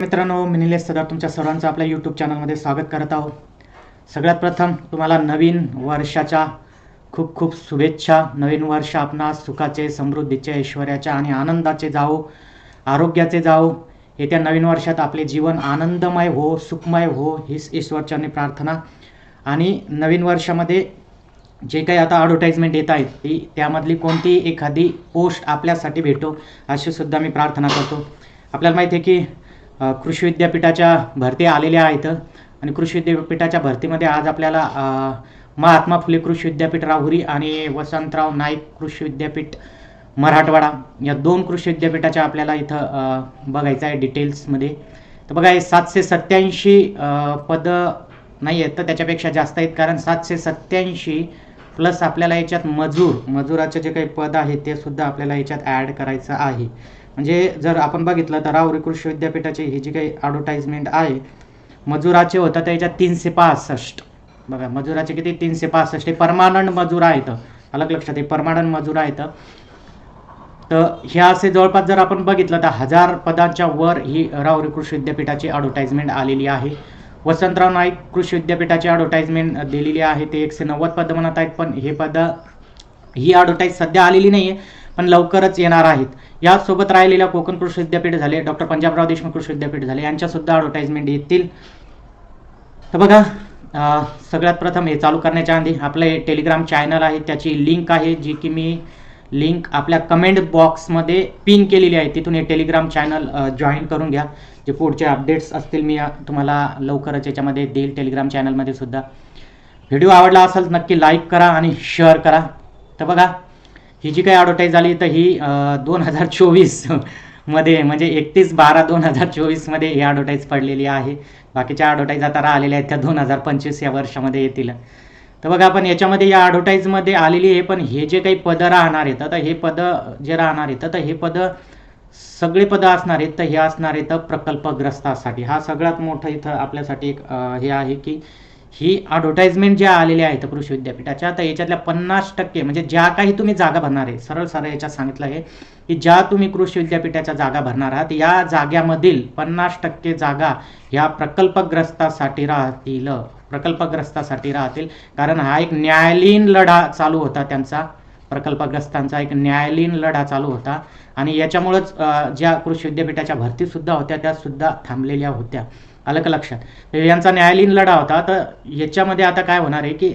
मित्रांनो मी निलेश सदार तुमच्या सर्वांचं आपल्या यूट्यूब चॅनलमध्ये स्वागत करत आहोत. सगळ्यात प्रथम तुम्हाला नवीन वर्षाच्या खूप खूप शुभेच्छा. नवीन वर्ष आपणास सुखाचे समृद्धीचे ऐश्वर्याच्या आणि आनंदाचे जावो आरोग्याचे जावो. येत्या नवीन वर्षात आपले जीवन आनंदमय हो सुखमय हो हीच ईश्वरचरणी प्रार्थना. आणि नवीन वर्षामध्ये जे काही आता ॲडव्हर्टाईजमेंट येत आहेत ती त्यामधली कोणतीही एखादी पोस्ट आपल्यासाठी भेटो अशी सुद्धा मी प्रार्थना करतो. आपल्याला माहिती आहे की कृषी विद्यापीठाच्या भरती आलेल्या आहेत. आणि कृषी विद्यापीठाच्या भरतीमध्ये आज आपल्याला महात्मा फुले कृषी विद्यापीठ राहुरी आणि वसंतराव नाईक कृषी विद्यापीठ मराठवाडा या दोन कृषी विद्यापीठाच्या आपल्याला इथं बघायचं आहे डिटेल्समध्ये. तर बघा हे सातशे सत्याऐंशी पदं नाही आहेत तर त्याच्यापेक्षा जास्त आहेत. कारण सातशे सत्याऐंशी प्लस आपल्याला याच्यात मजूर मजुराचे जे काही पद आहे ते सुद्धा आपल्याला याच्यात ॲड करायचं आहे. म्हणजे जर आपण बघितलं तर रावरी कृषी विद्यापीठाची ही जी काही ॲडव्हर्टाईजमेंट आहे मजुराचे होतं त्याच्यात तीनशे पासष्ट. बघा मजुराचे किती? तीनशे पासष्ट. हे परमानंट मजूर आहेत. अलग लक्षात आहे परमानंट मजूर आहेत. तर ह्या असे जवळपास जर आपण बघितलं तर हजार पदांच्या वर ही रावरी कृषी विद्यापीठाची ॲडव्हर्टाईजमेंट आलेली आहे. वसंतराव नाईक कृषी विद्यापीठाची ॲडव्हर्टाईजमेंट दिलेली आहे. ते एकशे नव्वद पदं म्हणत आहेत पण हे पदं ही ॲडव्हर्टाईज सध्या आलेली नाही आहे पण लवकरच येणार आहेत. यासोबत राहिलेल्या कोकण कृषी विद्यापीठ झाले डॉक्टर पंजाबराव देशमुख कृषी विद्यापीठ झाले यांच्यासुद्धा ॲडव्हर्टाईजमेंट येतील. तर बघा सगळ्यात प्रथम हे चालू करण्याच्या आधी आपलं हे टेलिग्राम चॅनल आहे त्याची लिंक आहे जी की मी लिंक आपल्या कमेंट बॉक्समध्ये पिन केलेली आहे. तिथून हे टेलिग्राम चॅनल जॉईन करून घ्या. जे पुढचे अपडेट्स असतील मी तुम्हाला लवकरच याच्यामध्ये देईल टेलिग्राम चॅनलमध्ये सुद्धा. व्हिडिओ आवडला असेल नक्की लाईक करा आणि शेअर करा. तर बघा ही जी काही ॲडव्हर्टाईज झाली तर ही दोन हजार चोवीसमध्ये म्हणजे एकतीस बारा दोन हजार चोवीसमध्ये ही ॲडव्हर्टाईज पडलेली आहे. बाकीच्या ॲडव्हर्टाईज आता राहिलेल्या आहेत त्या दोन हजार पंचवीस या वर्षामध्ये येतील. तर बघा आपण याच्यामध्ये या ॲडव्हर्टाईजमध्ये आलेली आहे पण हे जे काही पदं राहणार आहेत तर हे पदं जे राहणार आहेत तर हे पदं सगळे पदं असणार आहेत तर हे असणार आहेत प्रकल्पग्रस्तासाठी. हा सगळ्यात मोठं इथं आपल्यासाठी एक हे आहे की ही ॲडव्हर्टाईजमेंट ज्या आलेल्या आहेत कृषी विद्यापीठाच्या तर याच्यातल्या पन्नास टक्के म्हणजे ज्या काही तुम्ही जागा भरणार आहे सरळ सरळ याच्यात सांगितलं आहे की ज्या तुम्ही कृषी विद्यापीठाच्या जागा भरणार आहात या जाग्यामधील पन्नास टक्के जागा ह्या प्रकल्पग्रस्तासाठी राहतील. प्रकल्पग्रस्तासाठी राहतील. कारण हा एक न्यायालयीन लढा चालू होता त्यांचा. प्रकल्पग्रस्तांचा एक न्यायालयीन लढा चालू होता. आणि याच्यामुळंच ज्या कृषी विद्यापीठाच्या भरतीसुद्धा होत्या त्यासुद्धा थांबलेल्या होत्या. आलं का लक्षात यांचा न्यायालयीन लढा होता. तर याच्यामध्ये आता काय होणार आहे की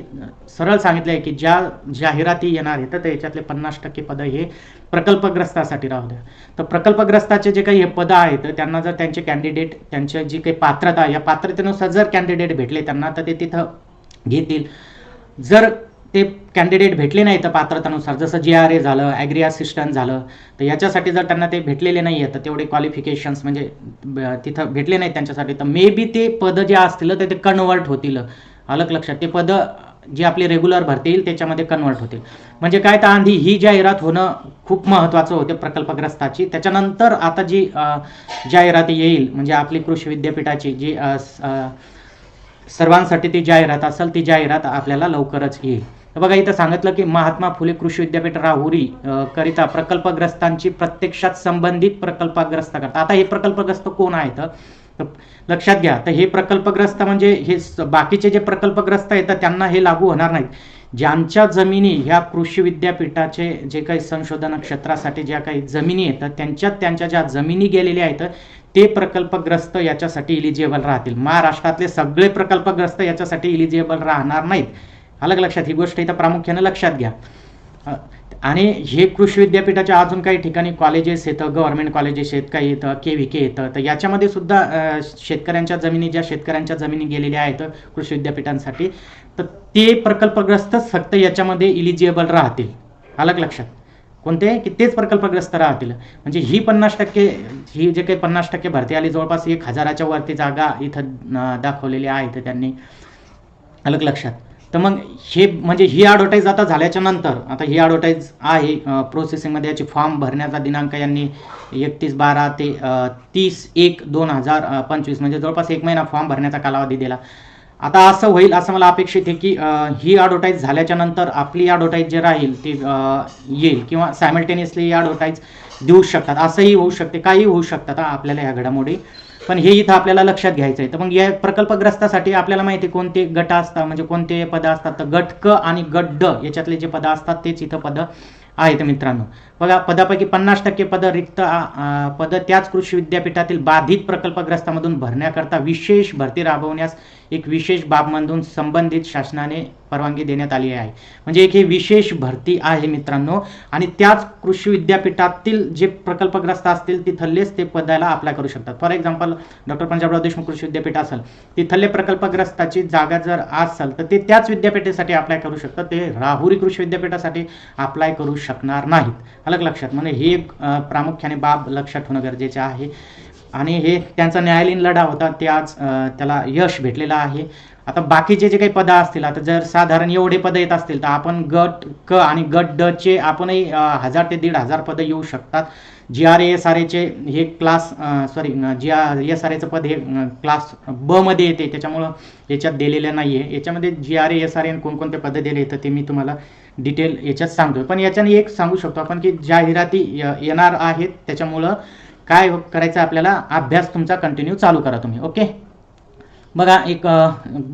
सरळ सांगितलं आहे की ज्या जाहिराती येणार आहेत तर याच्यातले पन्नास टक्के पदं हे प्रकल्पग्रस्तासाठी राहू द्या. तर प्रकल्पग्रस्ताचे जे काही हे पदं आहेत त्यांना जर त्यांचे कॅन्डिडेट त्यांच्या जी काही पात्रता या पात्रतेनुसार जर कॅन्डिडेट भेटले त्यांना तर ते तिथं घेतील. जर ते कॅन्डिडेट भेटले नाही तर पात्रतानुसार. जसं जी आर ए झालं ॲग्री असिस्टंट झालं तर याच्यासाठी जर त्यांना ते भेटलेले नाही आहेत तर तेवढे क्वालिफिकेशन्स म्हणजे तिथं भेटले नाहीत त्यांच्यासाठी तर मे बी ते पदं जे असतील तर ते कन्वर्ट होतील. अलग लक्षात ते पदं जी आपली रेग्युलर भरती येईल त्याच्यामध्ये कन्वर्ट होतील. म्हणजे काय तर आधी ही जाहिरात होणं खूप महत्त्वाचं होते प्रकल्पग्रस्ताची. त्याच्यानंतर आता जी जाहिरात येईल म्हणजे आपली कृषी विद्यापीठाची जी स- सर्वांसाठी ती जाहिरात असेल ती जाहिरात आपल्याला लवकरच येईल. बघा इथं सांगितलं की महात्मा फुले कृषी विद्यापीठ राहुरी करिता प्रकल्पग्रस्तांची प्रत्यक्षात संबंधित प्रकल्पग्रस्त करतात. आता हे प्रकल्पग्रस्त कोण आहेत? लक्षात घ्या तर हे प्रकल्पग्रस्त म्हणजे हे स- बाकीचे जे प्रकल्पग्रस्त आहेत तर त्यांना हे लागू होणार नाहीत. ज्यांच्या जमिनी ह्या कृषी विद्यापीठाचे जे काही संशोधन क्षेत्रासाठी ज्या काही जमिनी आहेत तर त्यांच्यात त्यांच्या ज्या जमिनी गेलेल्या आहेत ते प्रकल्पग्रस्त याच्यासाठी इलिजिबल राहतील. महाराष्ट्रातले सगळे प्रकल्पग्रस्त याच्यासाठी इलिजिबल राहणार नाहीत. अलग लक्षात ही गोष्ट इथं प्रामुख्यानं लक्षात घ्या. आणि हे कृषी विद्यापीठाच्या अजून काही ठिकाणी कॉलेजेस येतं गव्हर्नमेंट कॉलेजेस आहेत काही येतं के व्ही के येतं तर याच्यामध्ये सुद्धा शेतकऱ्यांच्या जमिनी ज्या शेतकऱ्यांच्या जमिनी गेलेल्या आहेत कृषी विद्यापीठांसाठी तर ते प्रकल्पग्रस्तच फक्त याच्यामध्ये इलिजिबल राहतील. अलग लक्षात. कोणते? की तेच प्रकल्पग्रस्त राहतील. म्हणजे ही पन्नास टक्के ही जे काही पन्नास टक्के भरती आली जवळपास एक हजाराच्या वरती जागा इथं दाखवलेल्या आहेत त्यांनी. अलग लक्षात. तर मग हे म्हणजे ही ॲडव्हर्टाईज आता झाल्याच्यानंतर आता ही ॲडव्हर्टाईज आहे प्रोसेसिंगमध्ये याची फॉर्म भरण्याचा दिनांक यांनी एकतीस बारा ते तीस एक दोन हजार पंचवीस म्हणजे जवळपास एक महिना फॉर्म भरण्याचा कालावधी दिला. आता असं होईल असं मला अपेक्षित आहे की ही ॲडव्हर्टाईज झाल्याच्यानंतर आपली ॲडव्हर्टाईज जे राहील ती येईल किंवा सायमल्टेनियसली ॲडव्हर्टाईज देऊ शकतात. असंही होऊ शकते काही होऊ शकतात आपल्याला ह्या घडामोडी पण हे इथं आपल्याला लक्षात घ्यायचं आहे तर मग या प्रकल्पग्रस्तासाठी आपल्याला माहिती आहे कोणते गट असतात म्हणजे कोणते पदं असतात? तर गट क आणि गट ड याच्यातले जे पदं असतात तेच इथं पदं आहेत मित्रांनो. बघा पदापैकी पन्नास टक्के पदं रिक्त पद पदं त्याच कृषी विद्यापीठातील बाधित प्रकल्पग्रस्तामधून भरण्याकरता विशेष भरती राबवण्यास एक विशेष बाब म्हणून संबंधित शासनाने परवानगी देण्यात आली आहे. म्हणजे एक ही विशेष भरती आहे मित्रांनो. आणि त्याच कृषी विद्यापीठातील जे प्रकल्पग्रस्त असतील तिथलेच ते पदाला अप्लाय करू शकतात. For example doctor Panjabrao Deshmukh कृषी विद्यापीठ असेल तिथले प्रकल्पग्रस्ताची जागा जर असेल तर ते त्याच विद्यापीठासाठी अप्लाय करू शकतात. ते राहुरी कृषी विद्यापीठासाठी अप्लाय करू शकणार नाहीत. अलग लक्षात. म्हणजे हे एक प्रामुख्याने बाब लक्षात ठेवणं गरजेचे आहे. आणि हे त्यांचा न्यायालयीन लढा होता ते आज त्याला यश भेटलेलं आहे. आता बाकीचे जे काही पदं असतील आता जर साधारण एवढे पदं येत असतील तर आपण गट क आणि गट ड चे आपणही हजार ते दीड हजार पदं येऊ शकतात. जी आर एस आर एचे हे class sorry G R S R एचं पद हे क्लास ब मध्ये येते. त्याच्यामुळं याच्यात दिलेलं नाही आहे याच्यामध्ये G R S R N कोणकोणते पदं दिले येतं ते मी तुम्हाला डिटेल याच्यात सांगतो पण याच्याने एक सांगू शकतो आपण की जाहिराती य- येणार आहेत. त्याच्यामुळं काय करायचं आपल्याला? अभ्यास तुमचा कंटिन्यू चालू करा तुम्ही ओके बघा एक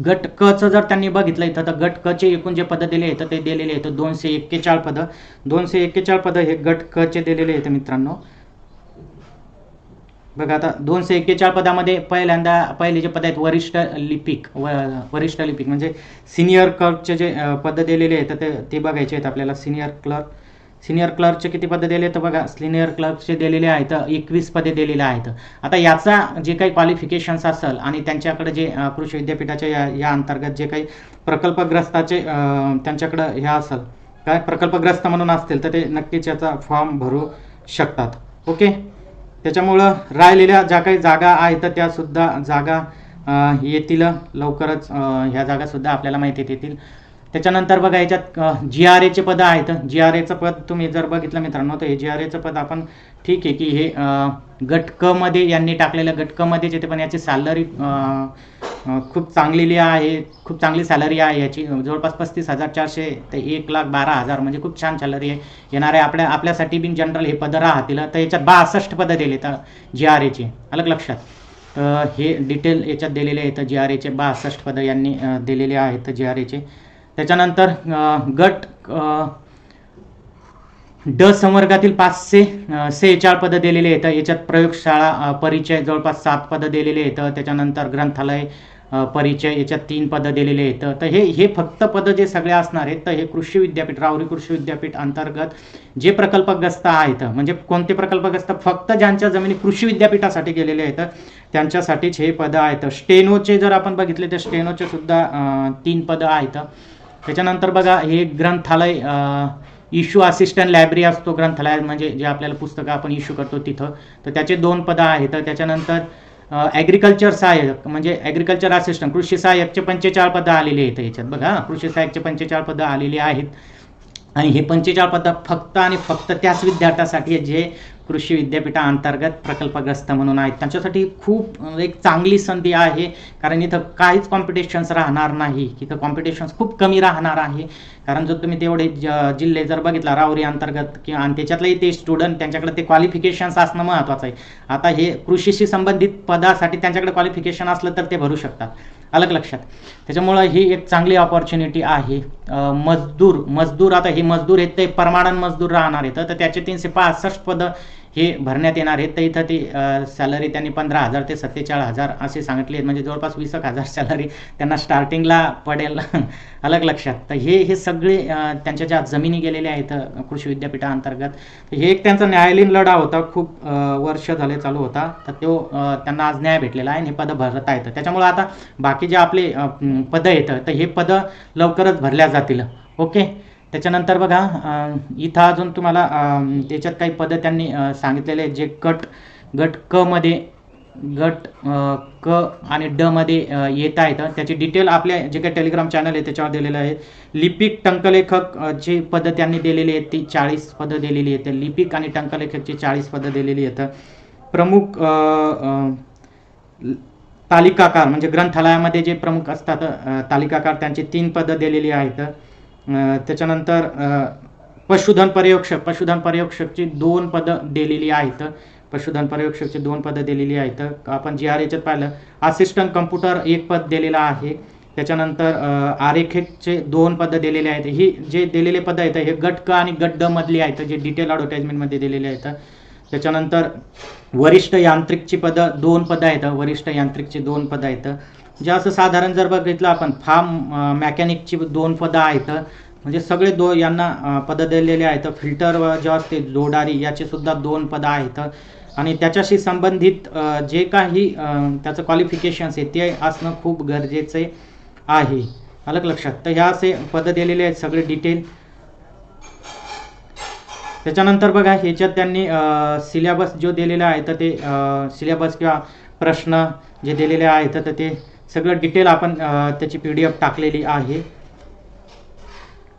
गट क चं जर त्यांनी बघितलं इथं तर गट क चे एकूण जे पदं दिले आहेत ते दिलेले आहेत दोनशे एक्केचाळ पदं. दोनशे एक्केचाळ पदं हे गट क चे दिलेले आहेत मित्रांनो. बघा आता दोनशे एक्केचाळ पदामध्ये पहिल्यांदा पहिले जे पद आहेत वरिष्ठ लिपिक व वरिष्ठ लिपिक म्हणजे सिनियर क्लर्कचे जे पद पदं दिलेले आहेत ते ते बघायचे आहेत आपल्याला सिनियर क्लर्क सिनियर क्लर्कचे किती पदे दिले तर बघा. सिनियर क्लर्कचे दिलेले आहेत एकवीस पदे दिलेले आहेत. आता याचा जे काही क्वालिफिकेशन्स असेल आणि त्यांच्याकडे जे कृषी विद्यापीठाच्या या या अंतर्गत जे काही प्रकल्पग्रस्ताचे त्यांच्याकडं ह्या असेल काय प्रकल्पग्रस्त म्हणून असतील तर ते नक्कीच याचा फॉर्म भरू शकतात. ओके त्याच्यामुळं राहिलेल्या ज्या काही जागा आहेत त्यासुद्धा जागा येतील लवकरच ह्या जागासुद्धा आपल्याला माहिती येतील त्याच्यानंतर बघा याच्यात जी आर एचे पदं आहेत. जी आर एचं पद तुम्ही जर बघितलं मित्रांनो तर हे जी आर एचं पद आपण ठीक आहे की हे गटकमध्ये यांनी टाकलेलं गटकमध्येच येते पण याची सॅलरी खूप चांगलेली आहे खूप चांगली सॅलरी आहे याची. जवळपास पस्तीस हजार चारशे ते एक लाख बारा हजार म्हणजे खूप छान सॅलरी आहे. येणाऱ्या आपल्या आपल्यासाठी बिन जनरल हे पदं राहतील. तर याच्यात बासष्ट पदं दिले तर जी आर एचे अलग लक्षात. तर हे डिटेल याच्यात दिलेले आहेत. जी आर एचे बासष्ट पदं यांनी दिलेले आहेत जी आर एचे त्याच्यानंतर गट ड संवर्गातील पाचशे सेहेचाळ पदं दिलेले आहेत. याच्यात प्रयोगशाळा परिचय जवळपास सात पदं दिलेले आहेत. त्याच्यानंतर ग्रंथालय परिचय याच्यात तीन पदं दिलेले आहेत. तर हे हे फक्त पदं जे सगळे असणार आहेत तर हे कृषी विद्यापीठ रावरी कृषी विद्यापीठ अंतर्गत जे प्रकल्पग्रस्त आहेत म्हणजे कोणते प्रकल्पग्रस्त? फक्त ज्यांच्या जमिनी कृषी विद्यापीठासाठी गेलेले आहेत त्यांच्यासाठीच हे पदं आहेत. स्टेनोचे जर आपण बघितले तर स्टेनोचे सुद्धा तीन पदं आहेत. त्याच्यानंतर बघा हे ग्रंथालय इश्यू असिस्टंट लायब्ररी असतो ग्रंथालय म्हणजे जे आपल्याला पुस्तकं आपण इश्यू करतो तिथं. तर त्याचे दोन पदं आहेत. त्याच्यानंतर ॲग्रिकल्चर सहाय्यक म्हणजे ॲग्रिकल्चर असिस्टंट कृषी सहाय्यकचे पंचेचाळ पदं आलेली आहेत याच्यात. बघा कृषी सहाय्यकचे पंचेचाळ पदं आलेली आहेत. आणि हे पंचेचाळ पदं फक्त आणि फक्त त्याच विद्यार्थ्यासाठी जे कृषी विद्यापीठाअंतर्गत प्रकल्पग्रस्त म्हणून आहेत. त्यांच्यासाठी खूप म्हणजे एक चांगली संधी आहे. कारण इथं काहीच कॉम्पिटिशन्स राहणार नाही. इथं कॉम्पिटिशन्स खूप कमी राहणार आहे. कारण जर तुम्ही तेवढे ज- जिल्हे जर बघितला रावरी अंतर्गत किंवा आणि त्याच्यातलेही ते स्टुडंट त्यांच्याकडे ते क्वालिफिकेशन्स असणं महत्त्वाचं आहे. आता हे कृषीशी संबंधित पदासाठी त्यांच्याकडे क्वालिफिकेशन असलं तर ते भरू शकतात. अलग लक्षात. त्याच्यामुळं ही एक चांगली ऑपॉर्च्युनिटी आहे. मजदूर मजदूर आता हे मजदूर आहेत ते परमानंट मजदूर राहणार आहेत. तर त्याचे तीनशे पासष्ट पदं हे भरण्यात येणार आहेत. तर इथं ती सॅलरी त्यांनी पंधरा हजार ते सत्तेचाळीस हजार असे सांगितले आहेत. म्हणजे जवळपास वीस एक हजार सॅलरी त्यांना स्टार्टिंगला पडेल. अलग लक्षात. तर हे हे सगळे त्यांच्या ज्या जमिनी गेलेल्या आहेत कृषी विद्यापीठाअंतर्गत हे एक त्यांचा न्यायालयीन लढा होता. खूप वर्ष झाले चालू होता. तर तो त्यांना आज न्याय भेटलेला आहे आणि हे पदं भरता येतं. त्याच्यामुळे आता बाकी जे आपले पदं येतं तर हे पदं लवकरच भरल्या जातील. ओके? त्याच्यानंतर बघा इथं अजून तुम्हाला त्याच्यात काही पदं त्यांनी सांगितलेले आहेत जे गट गट क मध्ये गट क आणि ड मध्ये येत आहेत. त्याची डिटेल आपल्या जे काही टेलिग्राम चॅनल आहे त्याच्यावर दिलेलं आहे. लिपिक टंकलेखक जे पदं त्यांनी दिलेली आहेत ती चाळीस पदं दिलेली आहेत. लिपिक आणि टंकलेखकची चाळीस पदं दिलेली आहेत. प्रमुख तालिकाकार म्हणजे ग्रंथालयामध्ये जे प्रमुख असतात तालिकाकार त्यांची तीन पदं दिलेली आहेत. त्याच्यानंतर पशुधन पर्यवेक्षक पशुधन पर्यवेक्षकची दोन पदं दिलेली आहेत. पशुधन पर्यवेक्षकची दोन पदं दिलेली आहेत. आपण जी आर एच्यात पाहिलं. असिस्टंट कम्प्युटर एक पद दिलेलं आहे. त्याच्यानंतर आरेखेचे दोन पदं दिलेले आहेत. ही जे दिलेले पदं आहेत हे गट क आणि गट ड मधली आहेत जे डिटेल ॲडव्हर्टाईजमेंटमध्ये दिलेले आहेत. त्याच्यानंतर वरिष्ठ यांत्रिकची पदं दोन पदं आहेत. वरिष्ठ यांत्रिकची दोन पदं आहेत. जे असं साधारण जर बघितलं आपण फार्म मॅकॅनिकची दोन पदं आहेत. म्हणजे सगळे दो यांना पदं दिलेले आहेत. फिल्टर जे असते जोडारी याचे सुद्धा दोन पदं आहेत. आणि त्याच्याशी संबंधित जे काही त्याचं क्वालिफिकेशन्स आहे ते असणं खूप गरजेचे आहे. अलग लक्षात. तर ह्या असे पदं दिलेले आहेत सगळे डिटेल त्याच्यानंतर बघा ह्याच्यात त्यांनी सिलेबस जो दिलेला आहे तर ते सिलेबस किंवा प्रश्न जे दिलेले आहेत तर ते सगळं डिटेल आपण त्याची पी डी एफ टाकलेली आहे.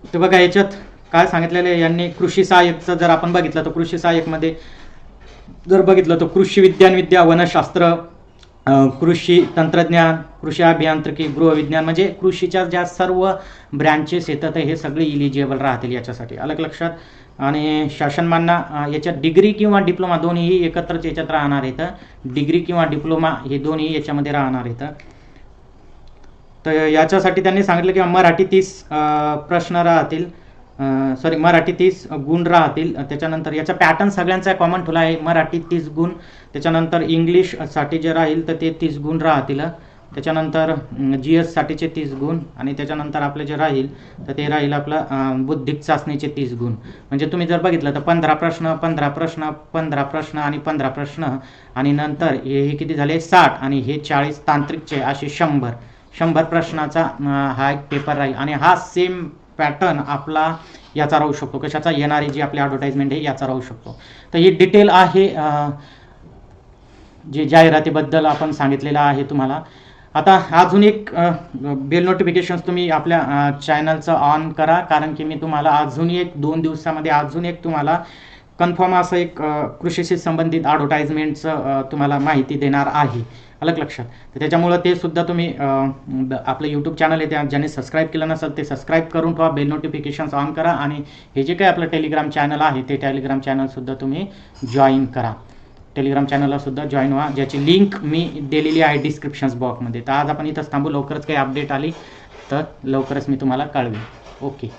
तर बघा याच्यात काय सांगितलेलं आहे यांनी कृषी सहाय्यकचं जर आपण बघितलं तर कृषी सहाय्यकमध्ये जर बघितलं तर कृषी विज्ञान विद्या वनशास्त्र कृषी तंत्रज्ञान कृषी अभियांत्रिकी गृहविज्ञान म्हणजे कृषीच्या ज्या सर्व ब्रँचेस येतात हे सगळे इलिजिबल राहतील याच्यासाठी. अलग लक्षात. आणि शासनमान्य याच्यात डिग्री किंवा डिप्लोमा दोन्हीही एकत्रच याच्यात राहणार आहेत. डिग्री किंवा डिप्लोमा हे दोन्ही याच्यामध्ये राहणार आहेत. तर याच्यासाठी त्यांनी सांगितलं की मराठी तीस प्रश्न राहतील. सॉरी मराठी तीस गुण राहतील. त्याच्यानंतर याचा पॅटर्न सगळ्यांचा कॉमन ठेवला आहे. मराठी तीस गुण त्याच्यानंतर इंग्लिशसाठी जे राहील तर ते तीस गुण राहतील. त्याच्यानंतर जी एससाठीचे तीस गुण आणि त्याच्यानंतर आपलं जे राहील तर ते राहील आपलं बुद्धिक बौद्धिक चाचणीचे तीस गुण. म्हणजे तुम्ही जर बघितलं तर पंधरा प्रश्न पंधरा प्रश्न पंधरा प्रश्न आणि पंधरा प्रश्न आणि नंतर हे हे किती झाले? साठ आणि हे चाळीस तांत्रिकचे असे शंभर. शंभर प्रश्नाचा हा एक पेपर राहील. आणि हा सेम पॅटर्न आपला याचा राहू शकतो. कशाचा? येणारी जी आपली ॲडव्हर्टाईजमेंट आहे याचा राहू शकतो. तर ही डिटेल आहे जे जाहिरातीबद्दल आपण सांगितलेलं आहे तुम्हाला. आता अजून एक बेल नोटिफिकेशन्स तुम्ही आपल्या चॅनलचं ऑन करा. कारण की मी तुम्हाला अजून एक दोन दिवसामध्ये अजून एक तुम्हाला कन्फर्म असं एक कृषीशी संबंधित ॲडव्हर्टाईजमेंटचं तुम्हाला माहिती देणार आहे. अलग लक्षात तर त्याच्यामुळं ते सुद्धा तुम्ही ब- आपलं यूट्यूब चॅनल आहे त्या ज्यांनी सबस्क्राईब केलं नसेल ते सबस्क्राईब करून ठेवा. बेल नोटिफिकेशन्स ऑन करा आणि हे जे काही आपलं टेलिग्राम चॅनल आहे ते टेलिग्राम चॅनलसुद्धा तुम्ही जॉईन करा. टेलिग्राम चॅनलला सुद्धा जॉईन व्हा. ज्याची लिंक मी दिलेली आहे डिस्क्रिप्शन्स बॉक्समध्ये तर आज आपण इथंच थांबू. लवकरच काही अपडेट आली तर लवकरच मी तुम्हाला कळवेन. ओके